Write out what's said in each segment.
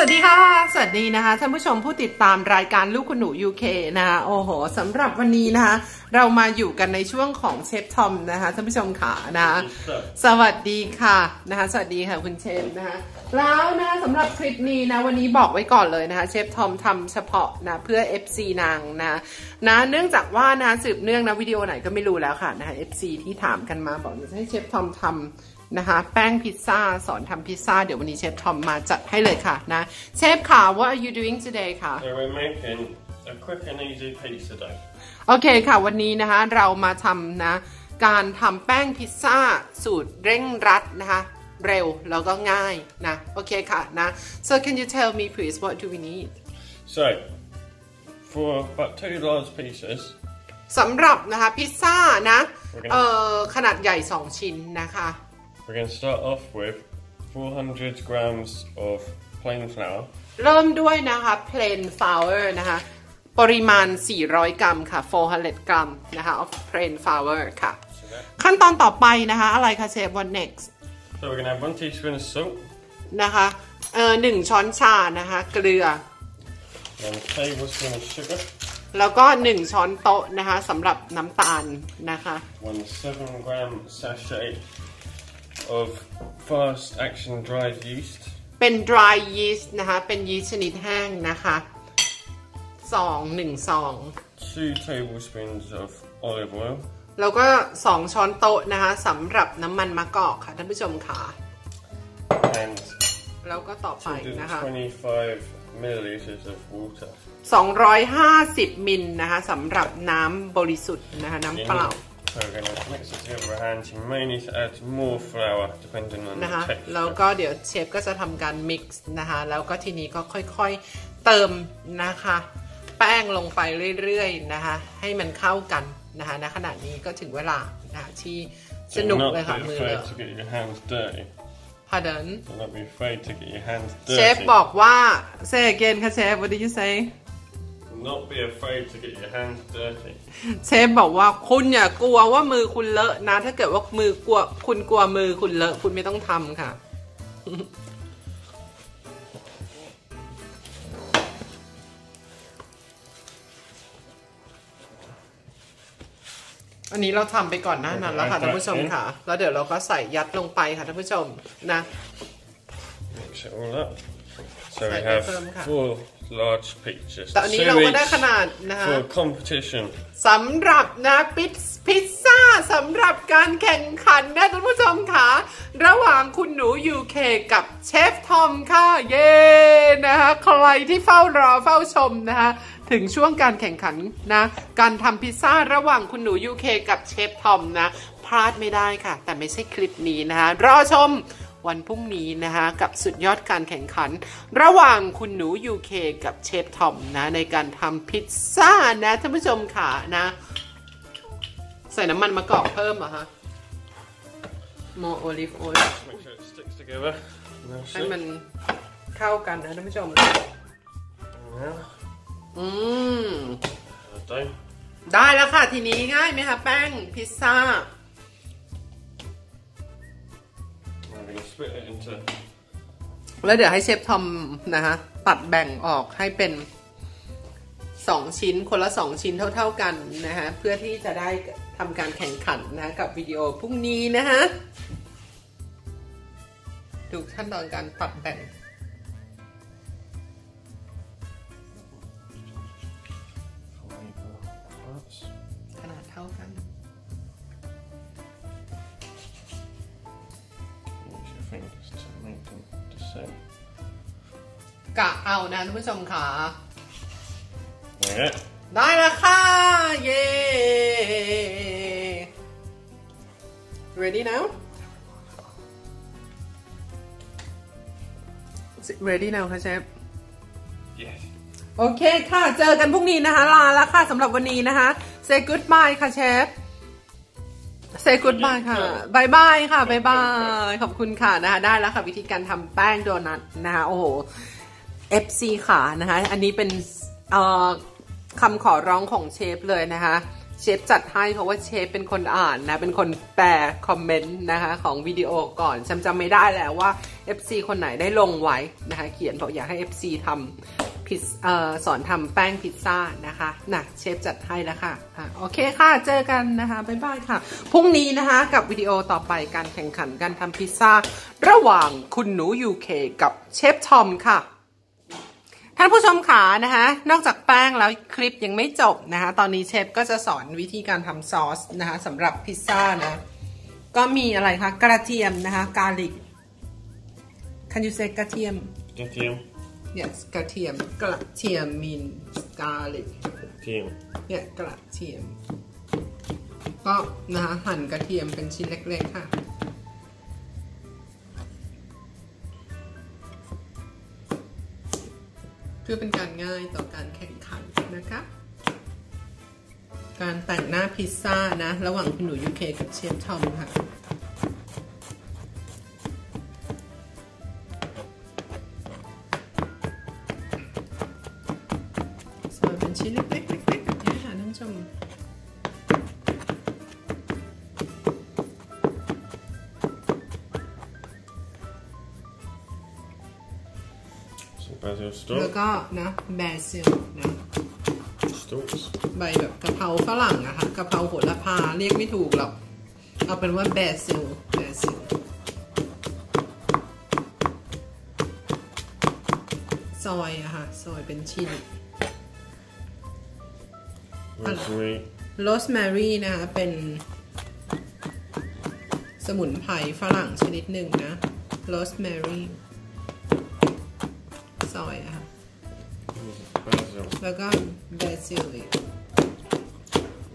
วัสดีค่ะ สวัสดีนะคะท่านผู้ชมผู้ติดตามรายการลูกคุณหนู UK นะคะโอ้โหสำหรับวันนี้นะคะ เรามาอยู่กันในช่วงของเชฟทอมนะคะท่านผู้ชมค่ะนะคะสวัสดีค่ะนะคะ สวัสดีค่ะคุณเชฟนะคะแล้วนะสำหรับคลิปนี้นะวันนี้บอกไว้ก่อนเลยนะคะ เชฟทอมทำเฉพาะนะเพื่อ FC นางนะนะเนื่องจากว่านะสืบเนื่องนะวิดีโอไหนก็ไม่รู้แล้วค่ะนะคะ FC ที่ถามกันมาบอกอยากให้เชฟทอมทำนะคะแป้งพิซซ่าสอนทำพิซซ่าเดี๋ยววันนี้เชฟทอมมาจัดให้เลยค่ะนะเชฟค่ะ what are you doing today ค่ะ So we're making a quick and easy pizza dough. โอเคค่ะวันนี้นะคะเรามาทำนะการทำแป้งพิซซ่าสูตรเร่งรัดนะคะเร็วแล้วก็ง่ายนะโอเคค่ะนะ so can you tell me please what do we need So, for about two large pieces, สำหรับนะคะพิซซ่านะ Okay. เอ่อขนาดใหญ่ 2 ชิ้นนะคะ we're going to start off with 400 grams of plain flour, เริ่มด้วยนะคะ plain flour นะคะ ปริมาณ 400 กรัมค่ะ 400 กรัมนะคะ of plain flour ค่ะ ขั้นตอนต่อไปนะคะ อะไรคะเชฟ what next So we're going to have one teaspoon of salt, นะคะเอ่อหนึ่งช้อนชานะคะ เกลือ one tablespoon of sugar, แล้วก็ 1 ช้อนโต๊ะนะคะสำหรับน้ำตาลนะคะ one 7 gram sachet of fast action dried yeast, เป็น dry yeast นะคะ เป็นยีสต์ชนิดแห้งนะคะ สองหนึ่งซอง two tablespoons of olive oil, แล้วก็2ช้อนโต๊ะนะคะสำหรับน้ำมันมะกอกค่ะท่านผู้ชมค่ะ and แล้วก็ต่อไปนะคะ225 milliliters of water. 250มิลนะคะสำหรับน้ำบริสุทธิ์นะคะน้ำเปล่า So we're going to mix it together with our hands. You may need to add more flour depending on นะคะ the texture. แล้วก็เดี๋ยวเชฟก็จะทำการ mix นะคะ แล้วก็ทีนี้ก็ค่อยๆเติมนะคะ แป้งลงไปเรื่อยๆนะคะให้มันเข้ากันนะคะณขณะนี้ก็ถึงเวลานะคะที่ส Do นุก not เลยค่ะ be มือเล afraid ย to get your hands dirty. pardon Do not be afraid to get your hands เชฟ dirty. บอกว่า say again ค่ะเชฟ what did you say Do not be afraid to get your hands dirty. เชฟบอกว่าคุณอย่ากลัวว่ามือคุณเลอะนะ ถ้าเกิดว่ามือกลัวคุณกลัวมือคุณเลอะคุณไม่ต้องทำค่ะ อันนี้เราทำไปก่อนหน้านั้นแล้วค่ะท่านผู้ชมค่ะ แล้วเดี๋ยวเราก็ใส่ยัดลงไปค่ะท่านผู้ชมนะ Mix it all up. So we Right, have firm cut. four large pictures. แต่อันนี้ Two เราก็ได้ each ขนาดนะคะ for competition. สำหรับนะพิซพิซซ่าสำหรับการแข่งขันนะท่านผู้ชมค่ะ ระหว่างคุณหนู UK กับเชฟทอมค่ะ เย้นะคะใครที่เฝ้ารอเฝ้าชมนะคะ ถึงช่วงการแข่งขันนะ การทำพิซซ่าระหว่างคุณหนู UK กับเชฟทอมนะ พลาดไม่ได้ค่ะ แต่ไม่ใช่คลิปนี้นะคะ รอชมวันพรุ่งนี้นะคะกับสุดยอดการแข่งขัน ระหว่างคุณหนู UK กับเชฟทอมนะในการทำพิซซ่านะท่านผู้ชมค่ะนะ ใส่น้ำมันมะกอกเพิ่มเหรอคะ more olive oil Make sure it sticks together. That's ให้ it. มันเข้ากันนะท่านผู้ชม Now, อืม the dough. ได้แล้วค่ะ ทีนี้ง่ายไหมคะแป้งพิซซ่า Now we're going to split it into แล้วเดี๋ยวให้เชฟทอมนะคะตัดแบ่งออกให้เป็นสองชิ้นคนละสองชิ้นเท่า ๆกันนะคะเพื่อที่จะได้ทำการแข่งขันนะกับวิดีโอพรุ่งนี้นะคะดูขั้นตอนการตัดแบ่ง กะเอานะท่านผู้ชมค่ะ Okay. ได้แล้วค่ะ เย้ ready now ready now ค่ะเชฟ Yes. โอเคค่ะ เจอกันพรุ่งนี้นะคะ ลาแล้วค่ะสำหรับวันนี้นะคะ say goodbye ค่ะเชฟ say goodbye ค่ะบายบายค่ะบายบาย ขอบคุณค่ะนะคะ ได้แล้วค่ะวิธีการทำแป้งโดนัทนะคะ โอ้โห FC ค่ะนะคะ อันนี้เป็นคำขอร้องของเชฟเลยนะคะ เชฟจัดให้เพราะว่าเชฟเป็นคนอ่านนะ เป็นคนแปลคอมเมนต์นะคะ ของวิดีโอก่อนฉันจำไม่ได้แล้วว่า FC คนไหนได้ลงไว้นะคะ เขียนบอกอยากให้ FC ทำพิซสอนทำแป้งพิซซ่านะคะนะเชฟจัดให้แล้วค่ะอะโอเคค่ะ เจอกันนะคะ บ๊ายบายค่ะ พรุ่งนี้นะคะกับวิดีโอต่อไปการแข่งขันการทำพิซซ่า ระหว่างคุณหนู UK กับเชฟทอมค่ะ ท่านผู้ชมขานะคะนอกจากแป้งแล้วคลิปยังไม่จบนะคะตอนนี้เชฟก็จะสอนวิธีการทำซอสนะคะสำหรับพิซซ่านะก็มีอะไรคะกระเทียมนะคะกาลิก Can you say กระเทียม Team. Yes กระเทียมกระเทียม mean garlic Team. เนี่ยกระเทียม ก็นะคะหั่นกระเทียมเป็นชิ้นเล็กๆค่ะ พื่อเป็นการง่ายต่อการแข่งขันนะคะ การแต่งหน้าพิซซ่านะ ระหว่างคุณหนูยูเคกับเชฟทอมค่ะซอยเป็นชิ้นเล็กๆๆๆแบบนี้ค่ะท่านผู้ชม Some basil แล้ว stalk. ก็นะแบซิลนะ Stalks. ใบแบบกะเพราฝรั่งอะค่ะกะเพราโหระพาเรียกไม่ถูกหรอก เอาเป็นว่าแบซิลแบซิลซอยอะค่ะ ซอยเป็นชิ้น Rosemary. โรสแมรี่นะคะเป็นสมุนไพรฝรั่งชนิดหนึ่งนะโรสแมรี่ ซอยอะค่ะ Basil. แล้วก็เบซิลอีก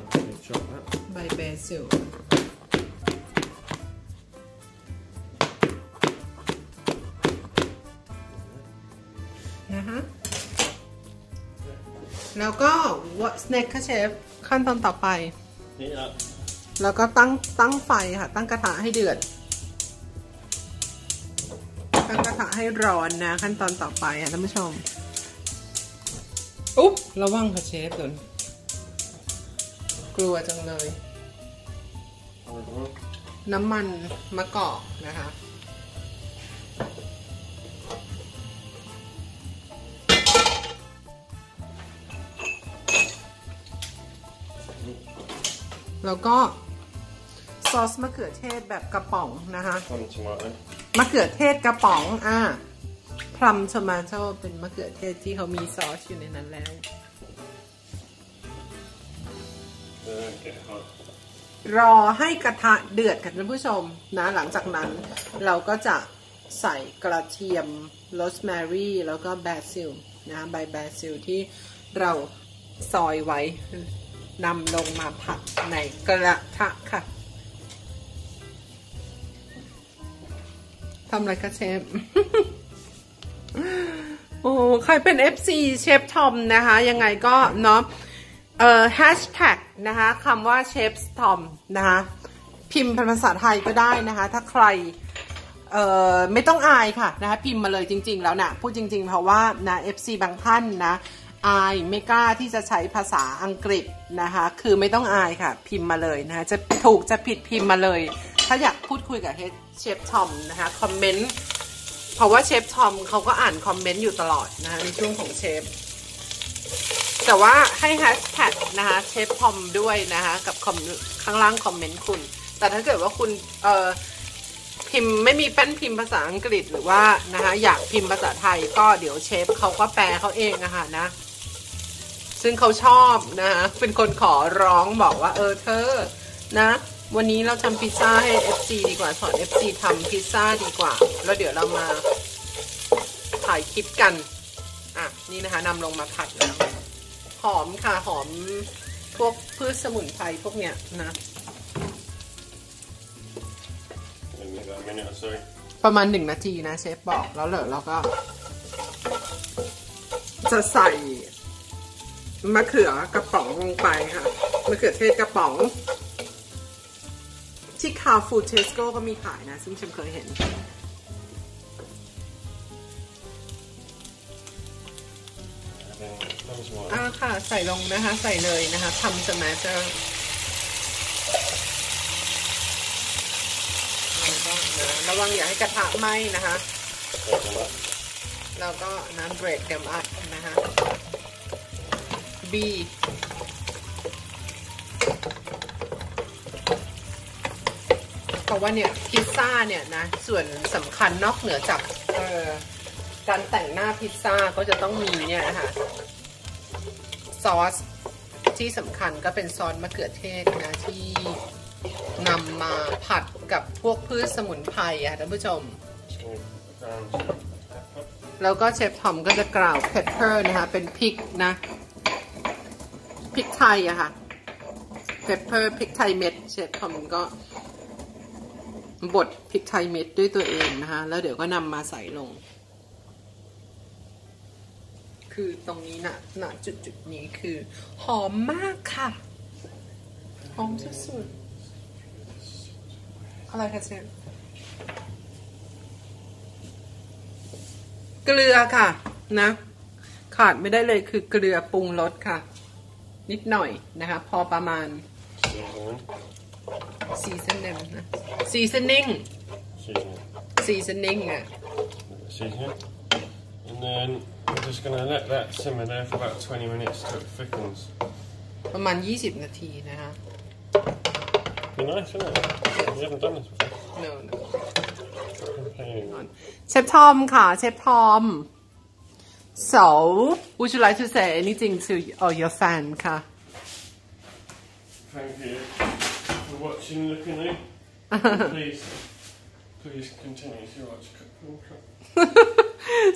Okay, chop that. ใบเบซิลนะคะแล้วก็ what's next ค่ะเชฟขั้นตอนต่อไป Heat up. แล้วก็ตั้งตั้งไฟค่ะ ตั้งกระทะให้เดือด ให้ร้อนนะ ขั้นตอนต่อไปค่ะท่านผู้ชม อุ๊บระวังค่ะเชฟเดี๋ยวกลัวจังเลย น้ำมันมะกอกนะคะแล้วก็ ซอสมะเขือเทศแบบกระป๋องนะคะ One tomato. มะเขือเทศกระป๋องอ่าพลัมโทมาโตเป็นมะเขือเทศที่เขามีซอสอยู่ในนั้นแล้ว Uh, get hot. รอให้กระทะเดือดค่ะท่านผู้ชมนะ หลังจากนั้นเราก็จะใส่กระเทียมโรสแมรี่แล้วก็แบซิลนะใบแบซิลที่เราซอยไว้นำลงมาผัดในกระทะค่ะ ทำอะไรคะเชฟ โอ้ใครเป็น FC เชฟทอมนะคะ ยังไงก็เนาะเอ่อแฮชแท็กนะคะคำว่าเชฟทอมนะคะ พิมพ์เป็นภาษาไทยก็ได้นะคะ ถ้าใครเอ่อไม่ต้องอายค่ะนะคะพิมพ์มาเลยจริง ๆ แล้วนะพูดจริง ๆ เพราะว่านะ FC บางท่านนะอายไม่กล้าที่จะใช้ภาษาอังกฤษนะคะ คือไม่ต้องอายค่ะ พิมพ์มาเลยนะคะจะถูกจะผิดพิมพ์มาเลย ถ้าอยากพูดคุยกับเชฟทอมนะคะคอมเมนต์เพราะว่าเชฟทอมเขาก็อ่านคอมเมนต์อยู่ตลอดนะคะในช่วงของเชฟแต่ว่าให้แฮชแท็กนะคะเชฟทอมด้วยนะคะกับคอมข้างล่างคอมเมนต์คุณ แต่ถ้าเกิดว่าคุณเอ่อพิมพ์ไม่มีแป้นพิมพ์ภาษาอังกฤษหรือว่านะคะอยากพิมพ์ภาษาไทยก็เดี๋ยวเชฟเขาก็แปลเขาเองนะคะนะ ซึ่งเขาชอบนะคะเป็นคนขอร้องบอกว่าเออเธอนะ วันนี้เราทำพิซซ่าให้ FC ดีกว่าสอน FC ทำพิซซ่าดีกว่า แล้วเดี๋ยวเรามาถ่ายคลิปกัน อะ นี่นะคะนำลงมาผัดแล้วหอมค่ะ หอมพวกพืชสมุนไพรพวกเนี้ยนะ Maybe about a minute or so. ประมาณหนึ่งนาทีนะเชฟบอกแล้วเหรอเราก็ จะใส่มะเขือกระป๋องลงไปค่ะมะเขือเทศกระป๋อง ที่คาฟูเทสโก้ก็มีขายนะ ซึ่งฉันเคยเห็น And then Comes one. อ่าค่ะใส่ลงนะคะ ใส่เลยนะคะทำสมาเตอร์แล้วก็นะระวังอย่าให้กระทะไหม้นะคะ Take them up. แล้วก็น้ำเบรดเดมอัพนะคะ B เพราะว่าเนี่ยพิซซ่าเนี่ยนะส่วนสำคัญนอกเหนือจากออการแต่งหน้าพิซซ่าก็จะต้องมีเนี่ยนะคะซอสที่สำคัญก็เป็นซอสมะเขือเทศนะที่นำมาผัดกับพวกพืชสมุนไพรอะท่านผู้ชม แล้วก็เชฟทอมก็จะกล่าวเพปเปอร์นะคะ เป็นพริกนะพริกไทยอะค่ะเพปเปอร์พริกไทยเม็ด เชฟทอมก็ บดพริกไทยเม็ดด้วยตัวเองนะคะแล้วเดี๋ยวก็นำมาใส่ลง คือตรงนี้นะณจุดจุดๆนี้คือ หอมมากค่ะ หอมสุดๆอะไรคะเชฟเกลือค่ะ นะ ขาดไม่ได้เลยคือเกลือปรุงรสค่ะ นิดหน่อยนะคะ พอประมาณ ซีซันเนมนะซีซันนิ่ง Seasoning. ซีซันนิ่งอะ Seasoning. And then we're just going to let that simmer there for about 20 minutes till it thickens. ประมาณ 20 นาทีนะคะ Be nice, isn't it? You haven't done this before. no no Complaining. เชฟทอมค่ะ เชฟทอม so would you like to say anything to oh, your fan ค่ะ Thank you for watching Looking Lee. please, please continue to watch Cook and Cook.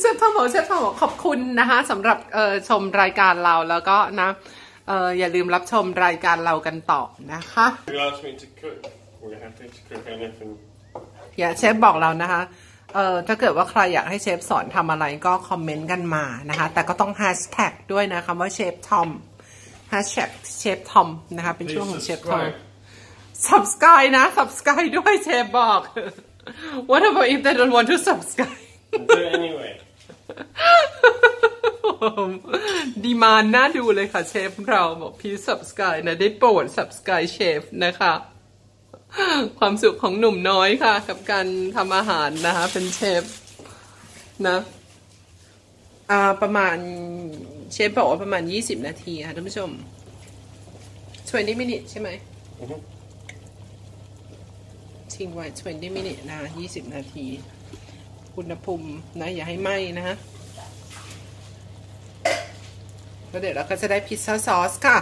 เชฟทอมบอกเชฟทอมบอกขอบคุณนะคะสำหรับเอ่อชมรายการเราแล้วก็นะเอ่ออย่าลืมรับชมรายการเรากันต่อนะคะ If you ask me to cook, we're happy to cook anything. อย่าเชฟบอกเรานะคะเอ่อถ้าเกิดว่าใครอยากให้เชฟสอนทำอะไรก็คอมเมนต์กันมานะคะ แต่ก็ต้องแฮชแท็กด้วยนะคำว่าเชฟทอมแฮชแท็กเชฟทอมนะคะ เป็นช่วง Please ของเชฟทอม subscribe. subscribe นะ subscribe ด้วยเชฟบอก what about if they don't want to subscribe Do it anyway. ดีมานน่าดูเลยค่ะเชฟเราบอกพี่ subscribe นะ ได้โปรด subscribe เชฟนะคะ ความสุขของหนุ่มน้อยค่ะ กับการทำอาหารนะคะ เป็นเชฟนะอ่าประมาณเชฟบอกว่าประมาณ 20 นาทีค่ะท่านผู้ชม20 minutes ใช่ไหม Mhm. ทิ้งไว้ 20 minutes นะ 20 นาที อุณหภูมินะ อย่าให้ไหม้นะฮะแล้วเดี๋ยวเราก็จะได้พิซซ่าซอสค่ะ